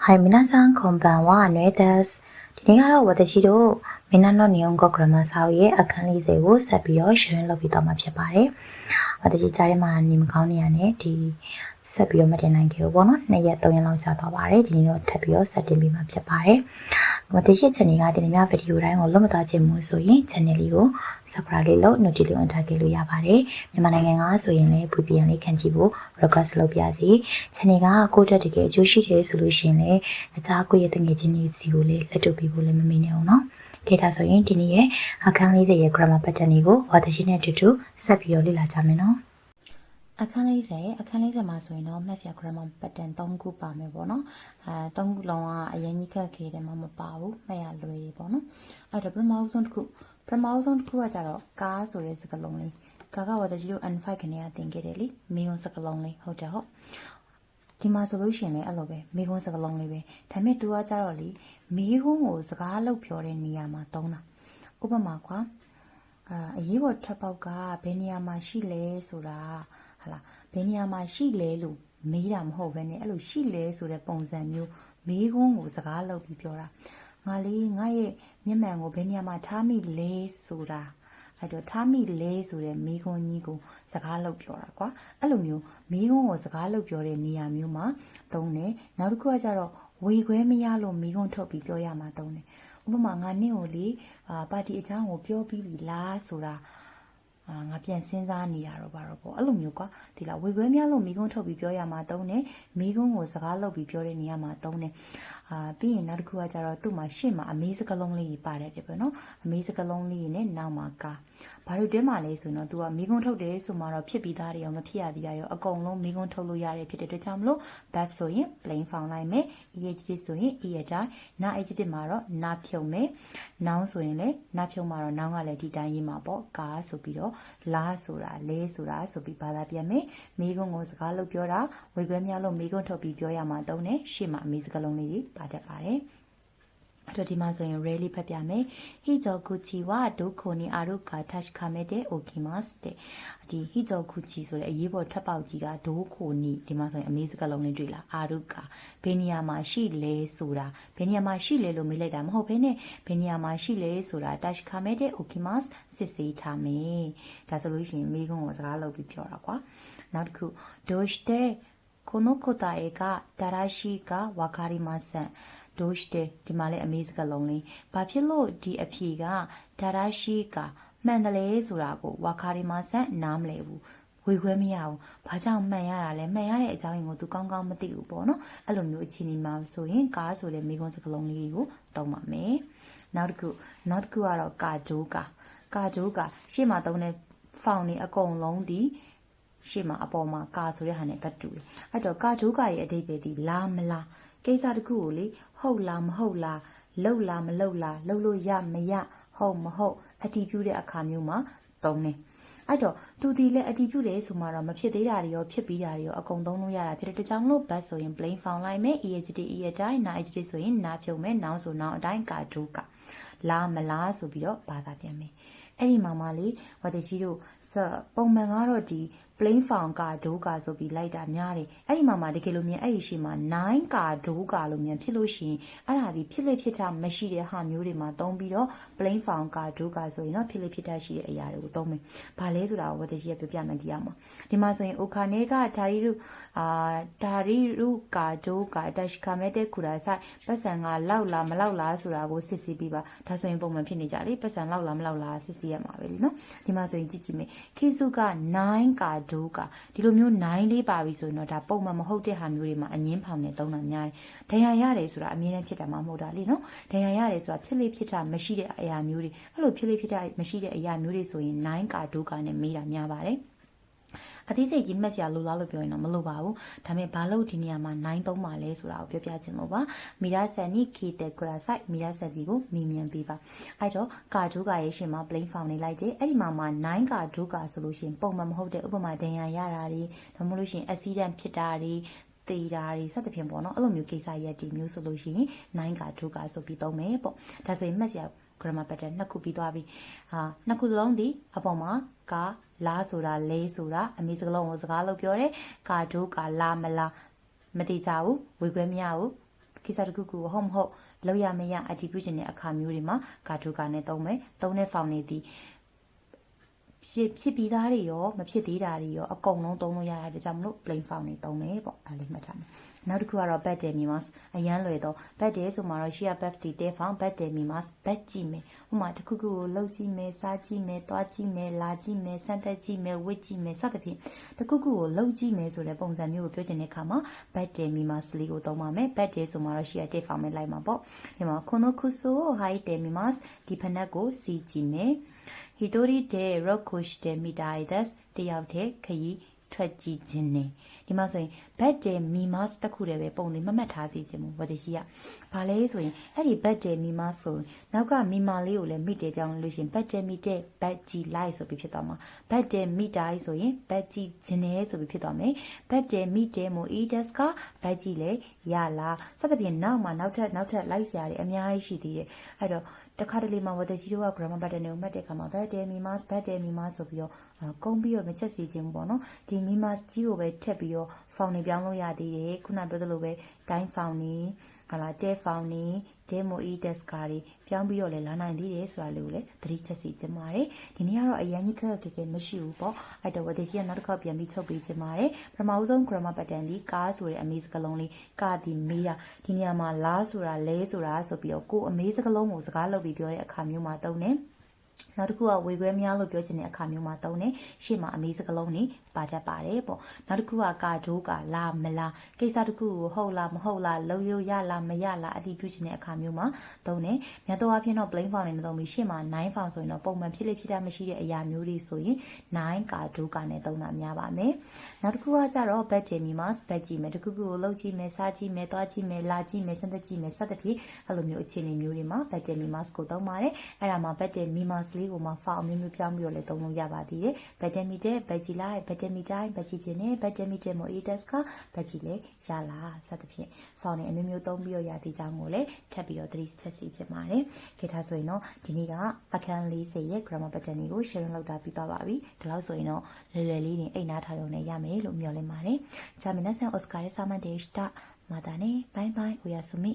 はい、皆さんこんばんは、ぬえです。ဒီနေ့ကတော့私တို့မင်းနာの日本語グラマーစာအုပ်ရဲ့အခန်းလေးတွေကိုဆက်ပြီးတော့ sharing လုပ်ပြီးတော့မှာဖြစ်ပါတယ်။私ကြားထဲမှာနေမကောင်းနေရနဲ့ဒီဆက်ပြီးတော့မတင်နိုင်ခဲ့ဘူးပေါ့နော်။နှစ်ရက်သုံးရက်လောက်ကြာသွားပါတယ်။ဒီနေ့တော့ထပ်ပြီးတော့ဆက်တင်ပြီးမှဖြစ်ပါတယ်။ 私ရဲ့ channel ကဒီနေ့များဗီဒီယိုတိုင်းကိုလွတ်မသွားခြင်းမို့ဆိုရင် channel လေးကို subscribe လေးလုပ် notification လေး on ထားခဲ့လို့ရပါတယ်။မြန်မာနိုင်ငံကဆိုရင်လည်း VPN လေးခံကြည့်ဖို့ request လုပ်ပြစီ။ channel ကကိုယ့်အတွက်တကယ်အကျိုးရှိတယ်ဆိုလို့ရှိရင်လည်းအခြားကိုယ့်ရဲ့တငယ်ချင်းတွေစီကိုလည်းလက်ထုတ်ပေးဖို့လည်းမမေ့နဲ့အောင်နော်။ခေတ်ဒါဆိုရင်ဒီနေ့ရဲ့အခန်း40ရဲ့ grammar pattern တွေကိုဝါသရှိနဲ့အတူတူဆက်ပြီးတော့လေ့လာကြမယ်နော်။ အခန်း40အခန်း40မှာဆိုရင်တော့မှတ်စရာ grammar pattern 3ခုပါမယ်ပေါ့နော်။အဲ3ခုလုံးကအရင်ကြီးခက်ခဲတယ်မှမပါဘူး။မှတ်ရလွယ်ရေပေါ့နော်။အဲ့တော့ပထမဆုံးတစ်ခုပထမဆုံးတစ်ခုကကြတော့ကားဆိုတဲ့စကားလုံးလေး။ကာကဝါသရှိတို့ N5 ခနဲ့ကတင်ခဲ့တယ်လေ။မေယုံစကားလုံးလေးဟုတ်တယ်ဟုတ်။ဒီမှာဆိုလို့ရှိရင်လည်းအဲ့လိုပဲမေခွန်းစကားလုံးလေးပဲဒါပေမဲ့သူကကြတော့လေမေခွန်းကိုစကားလောက်ပြောတဲ့နေရာမှာသုံးတာဥပမာကွာအာအရေးပေါ်ထပ်ပေါက်ကဘယ်နေရာမှာရှိလဲဆိုတာ ဟာလားဘယ်နေရာမှာရှိလဲလို့မေးတာမဟုတ်ဘဲねအဲ့လိုရှိလဲဆိုတဲ့ပုံစံမျိုးမေခွန်းကိုစကားလောက်ပြီးပြောတာငါလေးငါရဲ့မျက်မှန်ကိုဘယ်နေရာမှာထားမိလဲဆိုတာအဲ့တော့ထားမိလဲဆိုတဲ့မေခွန်းကြီးကိုစကားလောက်ပြောတာကွာအဲ့လိုမျိုးမေခွန်းကိုစကားလောက်ပြောတဲ့နေရာမျိုးမှာသုံးတယ်နောက်တစ်ခုကကျတော့ဝေခွဲမရလို့မေခွန်းထုတ်ပြီးပြောရမှာသုံးတယ်ဥပမာငါနင့်ကိုလေအာပါတီအချောင်းကိုပြောပြီးပြီလားဆိုတာ အာငါပြန်စဉ်းစားနေရတော့ပါတော့ပေါ့အဲ့လိုမျိုးကွာဒီလားဝေခွဲမရလို့မိကုန်းထုတ်ပြီးပြောရမှာသုံးတယ်မိကုန်းကိုစကားလုပ်ပြီးပြောတဲ့နေရာမှာသုံးတယ်အာပြီးရင်နောက်တစ်ခုကကျတော့သူ့မှာရှေ့မှာအမေးစကလုံးလေးကြီးပါတယ်ပြပဲနော်အမေးစကလုံးလေးနဲ့နောက်မှာကာ ဘာလို့တွဲမှာလဲဆိုတော့ तू ကမိကုန်းထုတ်တယ်ဆိုမှတော့ဖြစ်ပြီးသားတွေရောမဖြစ်ရသေးရရောအကုန်လုံးမိကုန်းထုတ်လို့ရတယ်ဖြစ်တဲ့အတွက်ကြောင့်မလို့ back ဆိုရင် plain ဖောင်လိုက်မယ် eh ဆိုရင် eh အတိုင်းနာ eh မှာတော့နာဖြုံမယ် noun ဆိုရင်လည်းနာဖြုံမှာတော့ noun ကလည်းဒီတိုင်းရေးမှာပေါ့ကာဆိုပြီးတော့လားဆိုတာလဲဆိုတာဆိုပြီးဘာသာပြန်မယ်မိကုန်းကိုစကားလို့ပြောတာဝေခွဲများလို့မိကုန်းထုတ်ပြီးပြောရမှာတုံးတယ်ရှေ့မှာအမေစကားလုံးလေးတွေပါတတ်ပါတယ် အဲ့တော့ဒီမှာဆိုရင် rarely ဖတ်ပြမယ်ဟီဂျောကူချီဝါဒိုခိုနီအာရုကာထက်ခမဲတဲ့ okimas တဲ့ဒီဟီဂျောကူချီဆိုတဲ့အရေးပေါ်ထပ်ပေါက်ကြီးကဒိုခိုနီဒီမှာဆိုရင်အမေစကားလုံးလေးတွေ့လားအာရုကာဘယ်နေရာမှာရှိလဲဆိုတာဘယ်နေရာမှာရှိလဲလို့မေးလိုက်တာမဟုတ်ဘဲနဲ့ဘယ်နေရာမှာရှိလဲဆိုတာ touch ခမဲတဲ့ okimas စစ်ဆေးထားမယ်ဒါဆိုလို့ရှိရင်မိကုန်းကိုစကားလုပ်ပြီးပြောတာကွာနောက်တစ်ခုどうしてこの答えが正しいかわかりません durch de ဒီမှာလည်းအမေးစကားလုံးလေးဘာဖြစ်လို့ဒီအဖြေကဒါရရှိကမှန်တယ်လေဆိုတာကိုဝါခါရီမှာဆက်နားမလဲဘူးဝေခွဲမရဘူး။ဘာကြောင့်မှန်ရတာလဲ။မှန်ရတဲ့အကြောင်းရင်းကို तू ကောင်းကောင်းမသိဘူးပေါ့နော်။အဲ့လိုမျိုးအခြေအနေမှာဆိုရင်ကားဆိုတဲ့မိကုံးစကလုံးလေးကိုသုံးပါမယ်။နောက်တစ်ခုနောက်တစ်ခုကတော့ကာဂျိုးကာကာဂျိုးကာရှေ့မှာသုံးတဲ့ found နေအကုန်လုံးဒီရှေ့မှာအပေါ်မှာကာဆိုတဲ့ဟာနဲ့ကတူတယ်။အဲ့တော့ကာဂျိုးကာရဲ့အဓိပ္ပာယ်ဒီလာမလားကိစ္စတစ်ခုကိုလေ ဟုတ်လားမဟုတ်လားလှုပ်လားမလှုပ်လားလှုပ်လို့ရမရဟုတ်မဟုတ်အတီးပြုတဲ့အခါမျိုးမှာသုံးတယ်အဲ့တော့သူဒီလည်းအတီးပြုတယ်ဆိုမှတော့မဖြစ်သေးတာတွေရောဖြစ်ပြီးတာတွေရောအကုန်သုံးလို့ရတာဖြစ်တဲ့တကြောင်လို့ bus ဆိုရင် plain found လိုက်မယ် EHT E အတိုင်း NIHT ဆိုရင်နာဖြုံမယ် noun ဆို noun အတိုင်းကာဒိုကလာမလားဆိုပြီးတော့ဘာသာပြန်မယ်အဲ့ဒီမှာမှလေဝတ်တကြီးတို့ပုံမှန်ကတော့ဒီ plain found ကာဒိုကာဆိုပြီးလိုက်တာများတယ်အဲ့ဒီမှာမှတကယ်လို့မြန်အဲ့ဒီရှိမှာ9ကာဒိုကာလို့မြန်ဖြစ်လို့ရှိရင်အဲ့ဒါဒီဖြစ်လေဖြစ်တာမရှိတဲ့ဟာမျိုးတွေမှာသုံးပြီးတော့ plain found ကာဒိုကာဆိုရင်တော့ဖြစ်လေဖြစ်တာရှိတဲ့အရာတွေကိုသုံးမယ်ဘာလဲဆိုတာကိုဝတ်တကြီးကပြောပြမယ်တရားမှာဒီမှာဆိုရင် okane ကဒါရီရု အာဒါရီရုကာဒိုကာတက်ရှ်ခမဲတဲ့ခူရာဆိုင်ပတ်စံကလောက်လားမလောက်လားဆိုတာကိုစစ်စစ်ပြီးပါဒါဆိုရင်ပုံမှန်ဖြစ်နေကြလေပတ်စံလောက်လားမလောက်လားစစ်စစ်ရမှာပဲလीနော်ဒီမှာဆိုရင်ကြည့်ကြည့်မယ်ခေစုက9ကာဒိုကာဒီလိုမျိုး9လေးပါပြီဆိုရင်တော့ဒါပုံမှန်မဟုတ်တဲ့ဟာမျိုးတွေမှာအငင်းဖောင်နဲ့သုံးတာများတယ်ဒဏ်ရာရတယ်ဆိုတာအမြဲတမ်းဖြစ်တာမှမဟုတ်တာလေနော်ဒဏ်ရာရတယ်ဆိုတာဖြစ်လေဖြစ်တာမရှိတဲ့အရာမျိုးတွေအဲ့လိုဖြစ်လေဖြစ်တာမရှိတဲ့အရာမျိုးတွေဆိုရင်9ကာဒိုကာနဲ့မေးတာများပါတယ် အသေးစိတ်ကြီးမှတ်စရာလိုလားလို့ပြောရင်တော့မလိုပါဘူးဒါပေမဲ့ဘာလို့ဒီနေရာမှာ9သုံးပါလဲဆိုတာကိုပြောပြချင်လို့ပါမီရာဆန်နီခေတဂရာဆိုင်မီရာဆန်ဒီကိုမီမြန်ပေးပါအဲ့တော့ကာဒိုကာရဲ့ရှင်မှာ plain found နေလိုက်တယ်အဲ့ဒီမှာမှာ9ကာဒိုကာဆိုလို့ရှိရင်ပုံမှန်မဟုတ်တဲ့ဥပမာဒဏ်ရာရတာတွေဒါမှမဟုတ်လို့ရှိရင် accident ဖြစ်တာတွေတေးတာတွေစသဖြင့်ပေါ့နော်အဲ့လိုမျိုးကိစ္စရက်ဒီမျိုးဆိုလို့ရှိရင်9ကာဒိုကာဆိုပြီးသုံးမယ်ပေါ့ဒါဆိုရင်မှတ်စရာ grammar pattern နှစ်ခုပြီးသွားပြီဟာနှစ်ခုစလုံးဒီအပေါ်မှာကာ လားဆိုတာလဲဆိုတာအမေစကလုံးကိုစကားလို့ပြောတယ်ကာဒိုကာလာမလားမတိကြဘူးဝေခွဲမရဘူးကိစ္စတစ်ခုခုကိုဟုတ်မဟုတ်လောက်ရမရအတည်ပြုခြင်းတဲ့အခါမျိုးတွေမှာကာဒူကာနဲ့သုံးမယ်သုံးတဲ့ဖောင်နေသည်ဖြစ်ဖြစ်ပြီးသားတွေရောမဖြစ်သေးတာတွေရောအကုန်လုံးသုံးလို့ရတဲ့အတွက်ကြောင့်မလို့ plain font တွေသုံးမယ်ပေါ့အဲလေးမှတ်ထားမယ်နောက်တစ်ခုကတော့ bad day mimas အရန်လွယ်တော့ bad day ဆိုမှတော့ share bad day တဲ့ font bad day mimas bad ကြည့်မယ် ဥပမာတစ်ခုခုကိုလှုပ်ကြည့်မယ်စားကြည့်မယ်တွားကြည့်မယ်လာကြည့်မယ်စမ်းသက်ကြည့်မယ်ဝစ်ကြည့်မယ်စသဖြင့်တစ်ခုခုကိုလှုပ်ကြည့်မယ်ဆိုတဲ့ပုံစံမျိုးကိုပြောချင်တဲ့အခါမှာ bad day mimas လေးကိုသုံးပါမယ် bad day ဆိုမှတော့ share တဲ့ font နဲ့လိုက်မှာပေါ့ဒီမှာ kono kuso hai day mimas ဒီဖနက်ကိုစီကြည့်မယ်ဟီတိုရီတဲ့ရော့ကိုရှ်တဲ့မီတာဒတ်တယောက်တည်းခရီးထွက်ကြည့်ခြင်းနဲ့ ဒီမှာဆိုရင်ဘတ်တယ်မီမတ်တခုတည်းပဲပုံလေးမမှတ်ထားစီခြင်းမို့ဝတရှိကဘာလဲဆိုရင်အဲ့ဒီဘတ်တယ်မီမတ်ဆိုရင်နောက်ကမီမာလေးကိုလည်းမိတယ်ပြောင်းလို့ရှရင်ဘတ်တယ်မီတဲ့ဘတ်ကြီးလိုက်ဆိုပြီးဖြစ်သွားမှာဘတ်တယ်မီတာဆိုရင်ဘတ်ကြီးခြင်းနဲ့ဆိုပြီးဖြစ်သွားမယ်ဘတ်တယ်မီတဲ့မို့ e desk ကဘတ်ကြီးလေရလားစသဖြင့်နောက်မှာနောက်ထပ်နောက်ထပ်လိုက်စရာတွေအများကြီးရှိသေးတယ်အဲ့တော့ တခါတလေမှာဝတရှိတို့က grammar pattern ကိုမှတ်တဲ့အခါမှာ bad day mimas bad day mimas ဆိုပြီးတော့ကုန်းပြီးတော့မချက်စီခြင်းပေါ့နော်ဒီ mimas ကြီးကိုပဲထက်ပြီးတော့ font နေပြောင်းလို့ရသေးတယ်ခုနပြောသလိုပဲ time font နေဟာလာ tel font နေ demo e desk ကားတွေပြောင်းပြီးတော့လည်းလာနိုင်သေးတယ်ဆိုတာလေးကိုလည်းသတိချက်စီခြင်းပါတယ်ဒီနေ့ကတော့အရင်ကြီးခက်ခက်ခဲခဲမရှိဘူးပေါ့အဲ့တော့ဝတရှိကနောက်တစ်ခေါက်ပြန်ပြီးချုပ်ပေးခြင်းပါတယ်ပထမဦးဆုံး grammar pattern ဒီကားဆိုတဲ့အမေးစကားလုံးလေးကာဒီမေးတာဒီနေရာမှာလားဆိုတာလဲဆိုတာဆိုပြီးတော့ကိုအမေးစကားလုံးကိုစကားလုပ်ပြီးပြောတဲ့အခါမျိုးမှာတုံးတယ် နောက်တစ်ခုကဝေခွဲများလို့ပြောချင်တဲ့အခါမျိုးမှာသုံးတယ်ရှေ့မှာအမေးစကလုံးနေပါတတ်ပါတယ်ပေါ့နောက်တစ်ခုကကာဒိုးကလာမလားကိစ္စတစ်ခုကိုဟုတ်လားမဟုတ်လားလုံရရလားမရလားအတိပြုချင်တဲ့အခါမျိုးမှာသုံးတယ်မြတ်တော်အဖြစ်တော့ plain font နဲ့မသုံးပြီးရှေ့မှာ9 font ဆိုရင်တော့ပုံမှန်ဖြစ်လေဖြစ်တာမရှိတဲ့အရာမျိုးတွေဆိုရင်9ကာဒိုးကနဲ့သုံးတာများပါမယ် နောက်တစ်ခုကကြတော့ bad jimmy mas bad ကြည့်မယ်တစ်ခုခုကိုလှုပ်ကြည့်မယ်စားကြည့်မယ်တွားကြည့်မယ်လာကြည့်မယ်စမ်းသပ်ကြည့်မယ်စသဖြင့်အဲ့လိုမျိုးအခြေအနေမျိုးတွေမှာ bad jimmy mas ကိုသုံးပါတယ်အဲ့ဒါမှာ bad jimmy mas လေးကိုမှဖောက်အမျိုးမျိုးပြောင်းပြီးတော့လည်းသုံးလို့ရပါသေးတယ်။ budget meet တဲ့ budget လိုက် budget meet တိုင်း budget ချင်းနဲ့ budget meet တဲ့မို့ e-desk က budget လေးရလာစသဖြင့် ဖောင်းနေအမျိုးမျိုးသုံးပြီးတော့ရတဲ့ကြောင်းကိုလည်းထပ်ပြီးတော့သတိချက်စီချင်ပါတယ်။ခေထားဆိုရင်တော့ဒီနေ့ကအခန်း40ရဲ့ grammar pattern တွေကို sharing လုပ်တာပြီးသွားပါပြီ။ဒီလောက်ဆိုရင်တော့လွယ်လွယ်လေးနေအိတ်နာထားရုံနဲ့ရမယ်လို့မျှော်လင့်ပါတယ်။ဂျာမီနဆန်အော်စကာရဲ့စာမန်ဒေးရှ်တာမာတာနဲ့ဘိုင်ဘိုင်ဝီယာဆူမီ